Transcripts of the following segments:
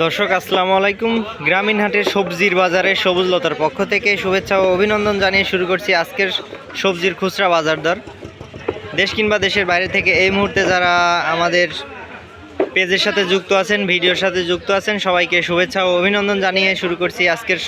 দর্শক, আসসালামু আলাইকুম। গ্রামীণ হাটের সবজির বাজারে সবুজ লতার পক্ষ থেকে শুভেচ্ছা ও অভিনন্দন জানিয়ে শুরু করছি আজকের সবজির খুচরা বাজার দর। দেশ কিংবা দেশের বাইরে থেকে এই মুহূর্তে যারা আমাদের পেজের সাথে যুক্ত আছেন ভিডিওর সাথে যুক্ত আছেন। সবাইকে শুভেচ্ছা ও অভিনন্দন জানিয়ে শুরু করছি আজকের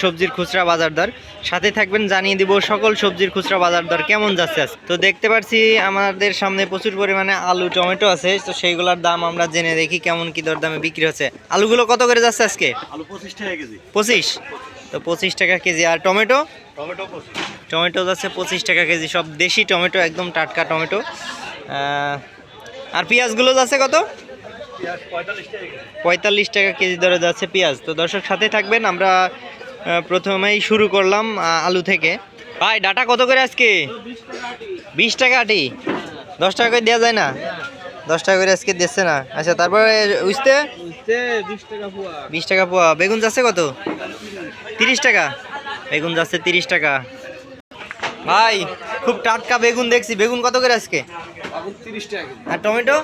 সবজির খুচরা বাজার দর। সাথে থাকবেন জানিয়ে দিব সকল সবজির খুচরা বাজার দর কেমন যাচ্ছে আজকে। তো দেখতে পাচ্ছি আমাদের সামনে প্রচুর পরিমাণে আলু টমেটো আছে। তো সেইগুলোর দাম আমরা জেনে দেখি কেমন কি দর দামে বিক্রি হচ্ছে। আলুগুলো কত করে যাচ্ছে আজকে? আলু পঁচিশ টাকা কেজি। পঁচিশ? তো পঁচিশ টাকা কেজি। আর টমেটো? টমেটো টমেটো যাচ্ছে পঁচিশ টাকা কেজি। সব দেশি টমেটো একদম টাটকা টমেটো। আর পেঁয়াজগুলো যাচ্ছে কত? পঁয়তাল্লিশ টাকা কেজি। দরে যাচ্ছে পেঁয়াজ। তো দর্শক সাথে থাকবেন আমরা প্রথমেই শুরু করলাম আলু থেকে। ভাই ডাটা কত করে আজকে? বিশ টাকা আটি। দশ টাকা করে দেওয়া যায় না? দশ টাকা করে আজকে দিচ্ছে না। আচ্ছা তারপরে উঠতে বিশ টাকা পোয়া। বেগুন যাচ্ছে কত? তিরিশ টাকা। বেগুন যাচ্ছে তিরিশ টাকা। ভাই খুব টাটকা বেগুন দেখছি। বেগুন কত করে আজকে? আর টমেটো?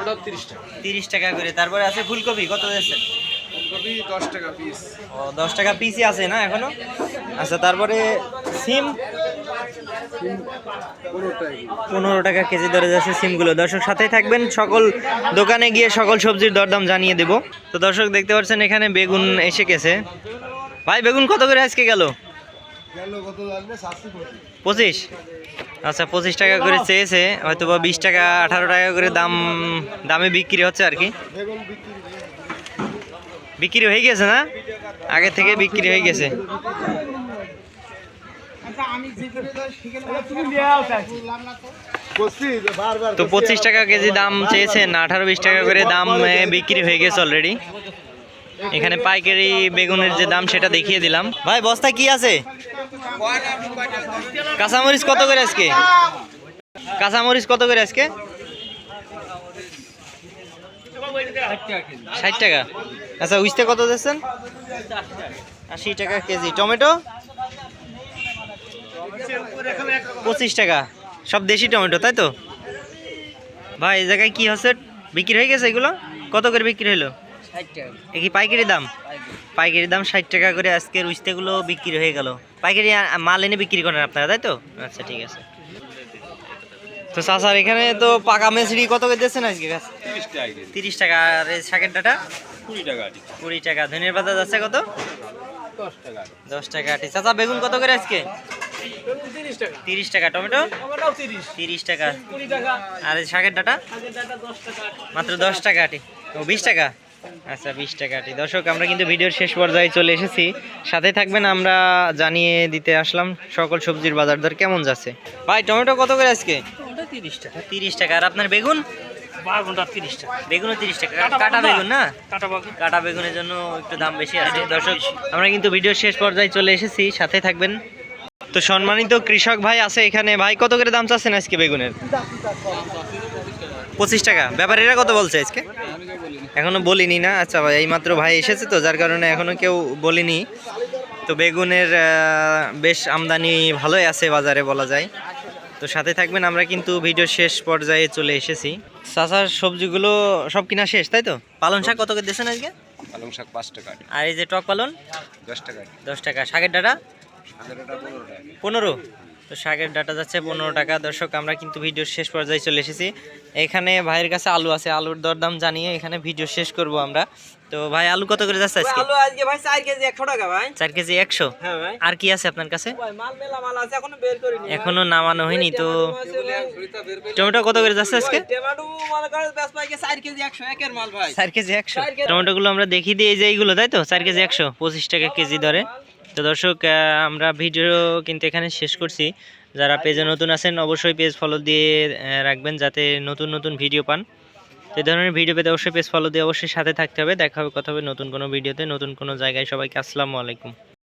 ওটা তিরিশ টাকা তিরিশ টাকা করে। তারপরে আছে ফুলকপি কত যাচ্ছে ফুলকপি দশ টাকা পিস ও দশ টাকা পিসি আছে না এখনও? আচ্ছা তারপরে সিম? পনেরো টাকা কেজি পনেরো টাকা কেজি দরে যাচ্ছে সিমগুলো। দর্শক সাথেই থাকবেন সকল দোকানে গিয়ে সকল সবজির দরদাম জানিয়ে দেব। তো দর্শক দেখতে পাচ্ছেন এখানে বেগুন এসে গেছে। ভাই বেগুন কত করে আজকে গেল গেল কত লাগবে সাতশো পঁচিশ। আচ্ছা পঁচিশ টাকা করে চেয়েছে হয়তো বা বিশ টাকা আঠারো টাকা করে দাম দামে বিক্রি হচ্ছে আর কি। বিক্রি হয়ে গেছে। না? আগে থেকে বিক্রি হয়ে গেছে। তো। পঁচিশ টাকা কেজি দাম চেয়েছেন আঠারো বিশ টাকা করে দাম বিক্রি হয়ে গেছে অলরেডি এখানে পাইকারি বেগুনের যে দাম, সেটা দেখিয়ে দিলাম। ভাই বস্তা কি আছে? কাঁচামরিচ কত করে আজকে? কাঁচামরিচ কত করে আজকে? ষাট টাকা। আচ্ছা উইস্তে কত দিচ্ছেন? আশি টাকা কেজি। টমেটো? পঁচিশ টাকা। সব দেশি টমেটো, তাই তো? ভাই, এই জায়গায় কি হচ্ছে? বিক্রি হয়ে গেছে এগুলো? কত করে বিক্রি হলো? এ কি পাইকারি দাম? পাইকারি। দাম ষাট টাকা করে আজকের উইস্তেগুলো বিক্রি হয়ে গেল। পাইকারি মাল এনে বিক্রি করেন আপনারা তাই তো? আচ্ছা ঠিক আছে। তো চাচার এখানে তো পাকা মেসরি কত করে দিচ্ছেন আজকে গাছ? তিরিশ টাকা আর এই শাকের ডাটা কুড়ি টাকা কুড়ি টাকা। ধনের পাতা যাচ্ছে কত? দশ টাকা আটি চাচা বেগুন কত করে আজকে? তিরিশ টাকা। টমেটো? তিরিশ। টাকা। আর এই শাকের ডাটা মাত্র দশ টাকা আটি ও বিশ টাকা? আচ্ছা বিশ টাকা আটি। দর্শক আমরা কিন্তু ভিডিওর শেষ পর্যায়ে চলে এসেছি। সাথে থাকবেন আমরা জানিয়ে দিতে আসলাম সকল সবজির বাজার দর কেমন যাচ্ছে। ভাই টমেটো কত করে আজকে? তিরিশ টাকা। তিরিশ টাকা। আর আপনার বেগুন? বাগুনটা তিরিশ টাকা। বেগুনও তিরিশ টাকা। কাটা কাটা বেগুন বেগুন না? কাটা বাগুন। কাটা বেগুনের জন্য একটু দাম বেশি আছে। দর্শক আমরা কিন্তু ভিডিওর শেষ পর্যায়ে চলে এসেছি। সাথে থাকবেন তো সম্মানিত কৃষক ভাই আছে এখানে। ভাই কত করে দাম চাচ্ছেন আজকে বেগুনের? পঁচিশ টাকা। ব্যাপারীরা কত বলছে আজকে? এখনও বলিনি না। আচ্ছা ভাই এইমাত্র ভাই এসেছে তো যার কারণে এখনও কেউ বলিনি। তো বেগুনের বেশ আমদানি ভালোই আছে বাজারে বলা যায়। তো সাথে থাকবেন আমরা কিন্তু ভিডিও শেষ পর্যায়ে চলে এসেছি। চাষার সবজিগুলো সব কিনা শেষ তাই তো? পালন শাক কত করে দিয়েছেন আজকে? পালং শাক পাঁচ টাকা। আর এই যে টক পালন? দশ টাকা। দশ টাকা। শাকের ডাটা? পনেরো। তো শাকের ডাটা যাচ্ছে পনেরো টাকা। দর্শক আমরা কিন্তু ভিডিওর শেষ পর্যায়ে চলে এসেছি। এখানে ভাইয়ের কাছে আলু আছে। আলুর দরদাম জানিয়ে এখানে ভিডিও শেষ করব আমরা। তো ভাই আলু কত করে যাচ্ছে আজকে? আলু আজকে ভাই চার কেজি একশো টাকা ভাই। চার কেজি একশো? হ্যাঁ ভাই। আর কি আছে আপনার কাছে? ভাই মাল মেলা মাল আছে এখনও বের করিনি এখনও নামানো হয়নি তো। টমেটো কত করে যাচ্ছে আজকে? টমেটো মনে করে বেশ পাই চার কেজি একশো একের মাল ভাই। চার কেজি একশো? চার কেজি। টমেটোগুলো আমরা দেখিয়ে দিই এই যে এইগুলো তাই তো? চার কেজি একশো পঁচিশ টাকা কেজি দরে। তো দর্শক আমরা ভিডিও কিন্তু এখানে শেষ করছি। যারা পেজে নতুন আছেন, অবশ্যই পেজ ফলো দিয়ে রাখবেন যাতে নতুন নতুন ভিডিও পান। এই ধরনের ভিডিও পেতে অবশ্যই পেজ ফলো দিয়ে অবশ্যই সাথে থাকতে হবে। দেখা হবে, কথা হবে নতুন কোনো ভিডিওতে, নতুন কোনো জায়গায়। সবাইকে আসসালামু আলাইকুম।